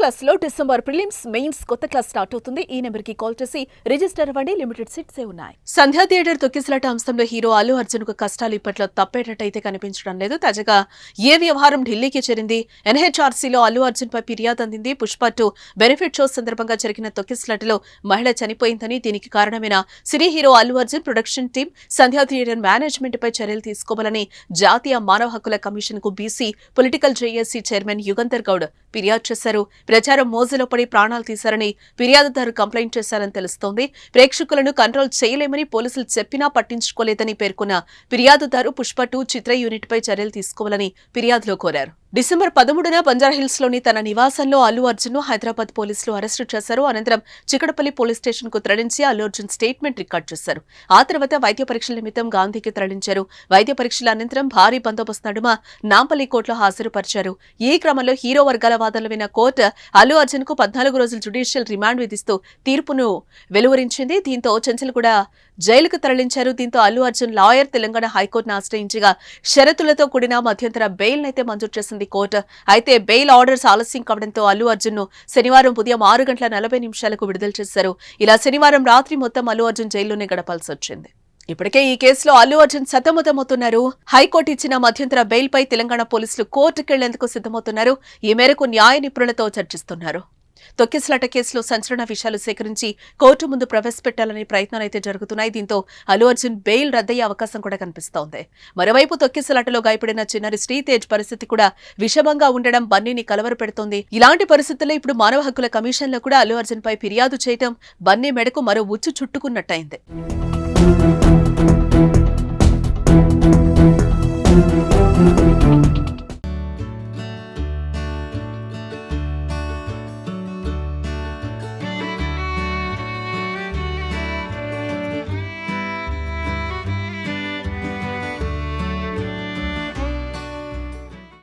క్లాస్లో December prelims mains కొత్త class start అవుతుంది. ఈ నెంబర్కి కాల్ చేసి రిజిస్టర్ అవ్వండి. లిమిటెడ్ సీట్స్ ఉన్నాయి. సంధ్యా థియేటర్ తొక్కిసలాట అంశంలో హీరో అల్లు అర్జున్కు కష్టాలు ఇప్పట్లో తప్పేటట్టయితే కనిపించడం లేదు. తాజాగా ఏ వ్యవహారం ఢిల్లీకి చేరింది? ఎన్హెచ్ఆర్సీలో అల్లు అర్జున్ పై ఫిర్యాదు అందింది. పుష్ప టూ బెనిఫిట్ షో సందర్భంగా జరిగిన తొక్కిసలాటలో మహిళ చనిపోయిందని దీనికి కారణమైన cine hero Allu Arjun production team Sandhya theatre management పై చర్యలు తీసుకోవాలని జాతీయ మానవ హక్కుల కమిషన్కు BC political JAC chairman Yugandhar Goud ఫిర్యాదు చేశారు. ప్రచారం మోజులో పడి ప్రాణాలు తీశారని ఫిర్యాదుదారు కంప్లైంట్ చేశారని తెలుస్తోంది. ప్రేక్షకులను కంట్రోల్ చేయలేమని పోలీసులు చెప్పినా పట్టించుకోలేదని పేర్కొన్న ఫిర్యాదుదారు పుష్ప టూ చిత్ర యూనిట్పై చర్యలు తీసుకోవాలని ఫిర్యాదులో కోరారు. డిసెంబర్ పదమూడున బంజారాహిల్స్లోని తన నివాసంలో అల్లు అర్జున్ హైదరాబాద్ పోలీసులు అరెస్టు చేశారు. అనంతరం చికటపల్లి పోలీస్ స్టేషన్కు తరలించి అల్లు అర్జున్ స్టేట్మెంట్ రికార్డ్ చేశారు. ఆ తర్వాత వైద్య పరీక్షల నిమిత్తం గాంధీకి తరలించారు. వైద్య పరీక్షల అనంతరం భారీ బందోబస్తు నడుమ నాంపల్లి కోర్టులో హాజరుపరిచారు. ఈ క్రమంలో హీరో వర్గాల వాదనలు విన్న కోర్టు అల్లు అర్జున్కు పద్నాలుగు రోజులు జుడిషియల్ రిమాండ్ విధిస్తూ తీర్పును వెలువరించింది. దీంతో చెంచల్ కూడా జైలుకు తరలించారు. దీంతో అల్లు అర్జున్ లాయర్ తెలంగాణ హైకోర్టును ఆశ్రయించగా షరతులతో కూడిన మధ్యంతర బెయిల్ అయితే మంజూరు చేసింది. కోర్టు అయితే బెయిల్ ఆర్డర్స్ ఆలస్యం కావడంతో అల్లు అర్జున్ను శనివారం ఉదయం ఆరు గంటల నలభై నిమిషాలకు విడుదల చేశారు. ఇలా శనివారం రాత్రి మొత్తం అల్లు అర్జున్ జైల్లోనే గడపాల్సి వచ్చింది. ఇప్పటికే ఈ కేసులో అల్లు అర్జున్ సతమతమవుతున్నారు. హైకోర్టు ఇచ్చిన మధ్యంతర బెయిల్ పై తెలంగాణ పోలీసులు కోర్టుకెళ్ళేందుకు సిద్ధమవుతున్నారు. ఈ మేరకు న్యాయ నిపుణులతో చర్చిస్తున్నారు. తొక్కిసలాట కేసులో సంచలన విషయాలు సేకరించి కోర్టు ముందు ప్రవేశపెట్టాలనే ప్రయత్నాలైతే జరుగుతున్నాయి. దీంతో అల్లు అర్జున్ బెయిల్ రద్దయ్యే అవకాశం కూడా కనిపిస్తోంది. మరోవైపు తొక్కిసలాటలో గాయపడిన చిన్నారి శ్రీతేజ్ పరిస్థితి కూడా విషమంగా ఉండడం బన్నీని కలవరపెడుతోంది ఇలాంటి పరిస్థితుల్లో ఇప్పుడు మానవ హక్కుల కమిషన్లో కూడా అల్లు అర్జున్ పై ఫిర్యాదు చేయడం బన్నీ మెడకు మరో ఉచ్చు చుట్టుకున్నట్టయింది.